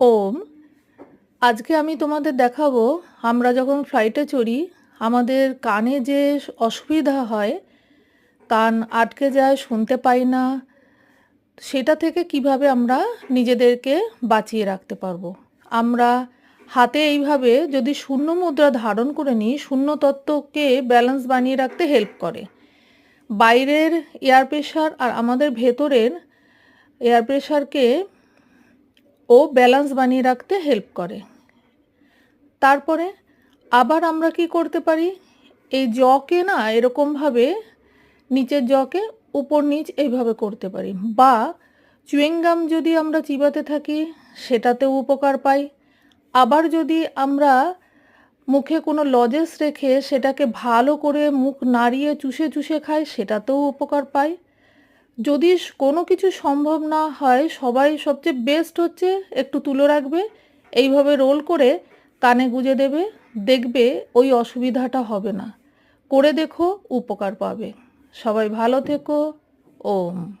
ওম, আজকে আমি তোমাদের দেখাবো, আমরা যখন ফ্লাইটে চড়ি, আমাদের কানে যে অসুবিধা হয়, কান আটকে যায়, শুনতে পাই না, সেটা থেকে কীভাবে আমরা নিজেদেরকে বাঁচিয়ে রাখতে পারব? আমরা হাতে এইভাবে যদি শূন্য মুদ্রা ধারণ করে নিই, শূন্য তত্ত্বকে ব্যালেন্স বানিয়ে রাখতে হেল্প করে। বাইরের এয়ার প্রেশার আর আমাদের ভেতরের এয়ার প্রেশারকে ও ব্যালেন্স বানিয়ে রাখতে হেল্প করে। তারপরে আবার আমরা কি করতে পারি? এই জকে না এরকমভাবে নিচের জকে উপর নিচ এইভাবে করতে পারি। বা চুয়েঙ্গাম যদি আমরা চিবাতে থাকি, সেটাতেও উপকার পাই। আবার যদি আমরা মুখে কোনো লজেস রেখে সেটাকে ভালো করে মুখ নাড়িয়ে চুষে চুষে খাই, সেটাতেও উপকার পাই। যদি কোনো কিছু সম্ভব না হয়, সবাই সবচেয়ে বেস্ট হচ্ছে একটু তুলে রাখবে, এইভাবে রোল করে কানে গুঁজে দেবে, দেখবে ওই অসুবিধাটা হবে না। করে দেখো, উপকার পাবে। সবাই ভালো থেকো। ওম।